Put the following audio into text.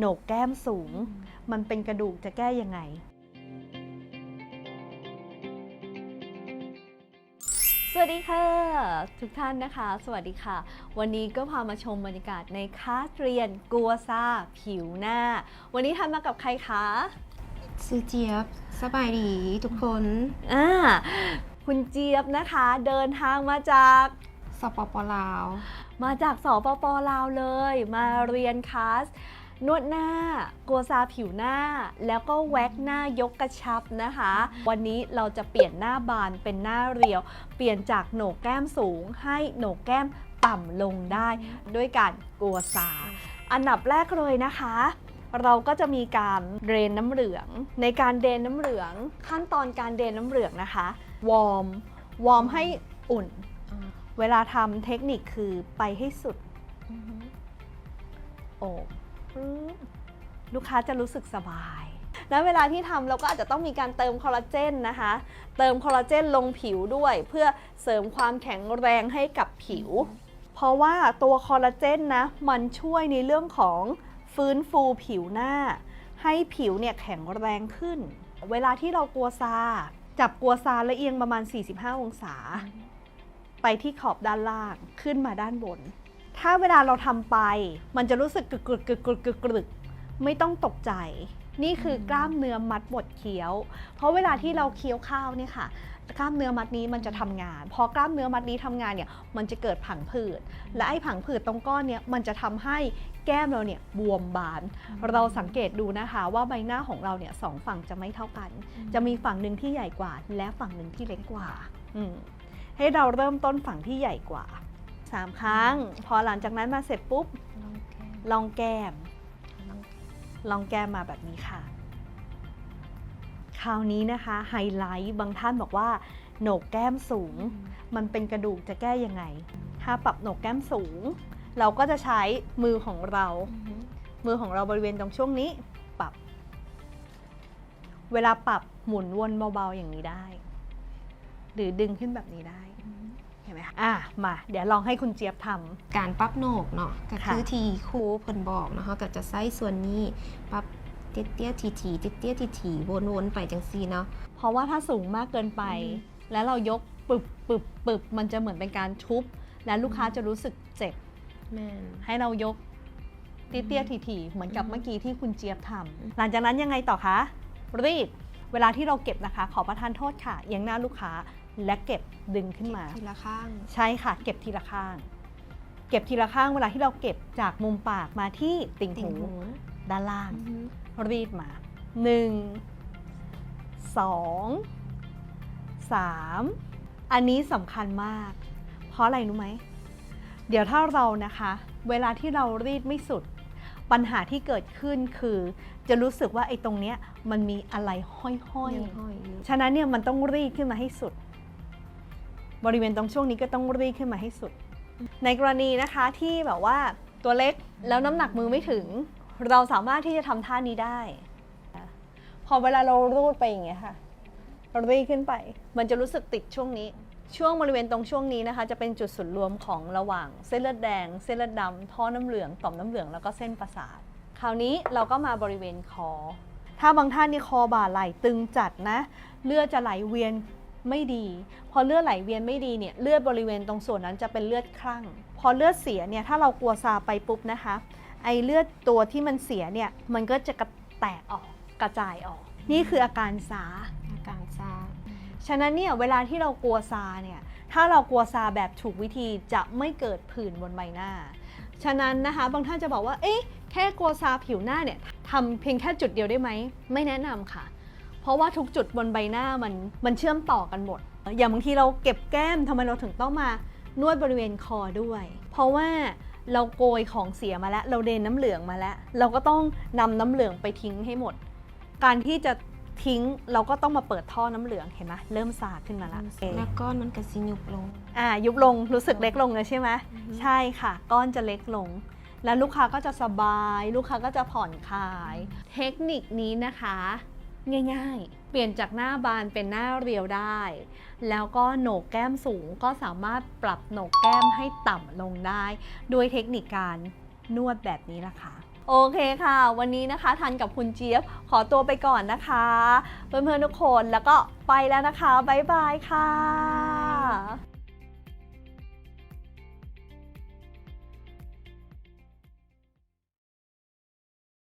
โหนกแก้มสูง มันเป็นกระดูกจะแก้ยังไง สวัสดีค่ะ ทุกท่านนะคะ สวัสดีค่ะ วันนี้ก็พามาชมบรรยากาศในคลาสเรียนกัวซาผิวหน้า วันนี้ทำมากับใครคะซื้อเจี๊ยบ สบายดีทุกคนอ่าคุณเจี๊ยบนะคะ เดินทางมาจากสปปลาว มาจากสปปลาวเลย มาเรียนคลาส นวดหน้ากัวซาผิวหน้า แล้วก็แว็กหน้ายกกระชับนะคะ วันนี้เราจะเปลี่ยนหน้าบานเป็นหน้าเรียว เปลี่ยนจากโหนกแก้มสูง ให้โหนกแก้มต่ำลงได้ ด้วยการกัวซา อันดับแรกเลยนะคะ เราก็จะมีการเดรนน้ำเหลือง ในการเดรนน้ำเหลือง ขั้นตอนการเดรนน้ำเหลืองนะคะ วอร์ม วอร์มให้อุ่น เวลาทำเทคนิคคือไปให้สุดโอบ ลูกค้าจะรู้สึกสบายแล้วเวลาที่ทำเราก็อาจจะต้องมีการเติมคอลลาเจนนะคะ เติมคอลลาเจนลงผิวด้วย เพื่อเสริมความแข็งแรงให้กับผิว เพราะว่าตัวคอลลาเจนนะ มันช่วยในเรื่องของฟื้นฟูผิวหน้า ให้ผิวเนี่ยแข็งแรงขึ้น เวลาที่เรากัวซา จับกัวซาล้วเอียงประมาณ 45 องศา ไปที่ขอบด้านล่างขึ้นมาด้านบน ถ้าเวลาเราทำไป มันจะรู้สึกกรึกกรึกกรึกกรึกกรึกกรึกไม่ต้องตกใจ นี่คือกล้ามเนื้อมัดบดเคี้ยว เพราะเวลาที่เราเคี้ยวข้าวเนี่ยค่ะกล้ามเนื้อมัดนี้มันจะทำงาน พอกล้ามเนื้อมัดนี้ทำงานเนี่ยมันจะเกิดผังผืด และไอ้ผังผืดตรงก้อนเนี่ยมันจะทำให้แก้มเราเนี่ยบวมบาน เราสังเกตดูนะคะว่าใบหน้าของเราเนี่ยสองฝั่งจะไม่เท่ากัน จะมีฝั่งหนึ่งที่ใหญ่กว่า และฝั่งหนึ่งที่เล็กกว่าให้เราเริ่มต้นฝั่งที่ใหญ่กว่า 3ครั้ง พอหลังจากนั้นมาเสร็จปุ๊บลองแก้ม ลองแก้มมาแบบนี้ค่ะ คราวนี้นะคะไฮไลท์บางท่านบอกว่าโหนกแก้มสูง มันเป็นกระดูกจะแก้ยังไง ถ้าปรับโหนกแก้มสูง เราก็จะใช้มือของเรา มือของเราบริเวณตรงช่วงนี้ปรับ เวลาปรับหมุนวนเบาๆอย่างนี้ได้ หรือดึงขึ้นแบบนี้ได้ เห็นไหมคะอะมา เดี๋ยวลองให้คุณเจี๊ยบทำ การปรับโหนกเนาะก็ค่ะ คือทีครูเพิ่นบอกเนาะเขาก็จะใช้ส่วนนี้ปรับเตี้ยเตี้ยทีทีเตี้ยเตี้ยทีทีวนๆไปจังซี่เนาะ เพราะว่าถ้าสูงมากเกินไป อืม แล้วเรายกปึบปึบปึบมันจะเหมือนเป็นการทุบ และลูกค้าจะรู้สึกเจ็บ แม่น ให้เรายกเตี้ยๆทีๆเหมือนกับเมื่อกี้ที่คุณเจี๊ยบทำหลังจากนั้นยังไงต่อคะ รีด เวลาที่เราเก็บนะคะ ขอประทานโทษค่ะเอียังหน้าลูกค้า และเก็บดึงขึ้นมา ทีละข้าง ใช่ค่ะ เก็บทีละข้าง เก็บทีละข้างเวลาที่เราเก็บจากมุมปากมาที่ติ่งติ่งหูหูด้านล่าง อือฮึรีดมา1 2 3อันนี้สำคัญมาก เพราะอะไรรู้ไหม เดี๋ยวถ้าเรานะคะ เวลาที่เรารีดไม่สุด ปัญหาที่เกิดขึ้นคือ จะรู้สึกว่าไอ้ตรงเนี้ยมันมีอะไรห้อยยังห้อยอยู่ๆ ฉะนั้นเนี่ยมันต้องรีดขึ้นมาให้สุด บริเวณตรงช่วงนี้ก็ต้องรีดขึ้นมาให้สุด ในกรณีนะคะที่แบบว่าตัวเล็กแล้วน้ำหนักมือไม่ถึง เราสามารถที่จะทำท่านี้ได้ พอเวลาเรารูดไปอย่างเงี้ยค่ะรีดขึ้นไป มันจะรู้สึกติดช่วงนี้ ช่วงบริเวณตรงช่วงนี้นะคะ จะเป็นจุดศูนย์รวมของระหว่างเส้นเลือดแดง เส้นเลือดดำท่อน้ำเหลืองต่อมน้ำเหลืองแล้วก็เส้นประสาทคราวนี้เราก็มาบริเวณคอ ถ้าบางท่านนี่คอบ่าไหลตึงจัดนะ เลือดจะไหลเวียน ไม่ดี พอเลือดไหลเวียนไม่ดีเนี่ยเลือดบริเวณตรงส่วนนั้นจะเป็นเลือดคลั่ง พอเลือดเสียเนี่ยถ้าเรากลัวซาไปปุ๊บนะคะ ไอเลือดตัวที่มันเสียเนี่ยมันก็จะกระแตกออกกระจายออก นี่คืออาการซาอาการซาฉะนั้นเนี่ยเวลาที่เรากลัวซาเนี่ยถ้าเรากลัวซาแบบถูกวิธีจะไม่เกิดผื่นบนใบหน้า ฉะนั้นนะคะบางท่านจะบอกว่าเอ๊ะแค่กลัวซาผิวหน้าเนี่ยทำเพียงแค่จุดเดียวได้ไหมไม่แนะนำค่ะ เพราะว่าทุกจุดบนใบหน้ามันมันเชื่อมต่อกันหมด อย่างบางทีเราเก็บแก้มทำไมเราถึงต้องมานวดบริเวณคอด้วย เพราะว่าเราโกยของเสียมาแล้ว เราเดนน้ำเหลืองมาแล้ว เราก็ต้องนำน้ำเหลืองไปทิ้งให้หมด การที่จะทิ้งเราก็ต้องมาเปิดท่อน้ำเหลืองเห็นไหมเริ่มสาดขึ้นมาแล้วแล้วก้อนมันก็สิยุบลงอ่ายุบลงรู้สึกเล็กลงเลยใช่ไหมอือฮึใช่ค่ะ ก้อนจะเล็กลง แล้วลูกค้าก็จะสบาย ลูกค้าก็จะผ่อนคลาย เทคนิคนี้นะคะ ง่าย ๆ เปลี่ยนจากหน้าบานเป็นหน้าเรียวได้ แล้วก็โหนกแก้มสูงก็สามารถปรับโหนกแก้มให้ต่ำลงได้ ด้วยเทคนิคการนวดแบบนี้ละค่ะโอเคค่ะ วันนี้นะคะทันกับคุณเจี๊ยบขอตัวไปก่อนนะคะ เพื่อนๆทุกคนแล้วก็ไปแล้วนะคะ บ๊ายบายค่ะ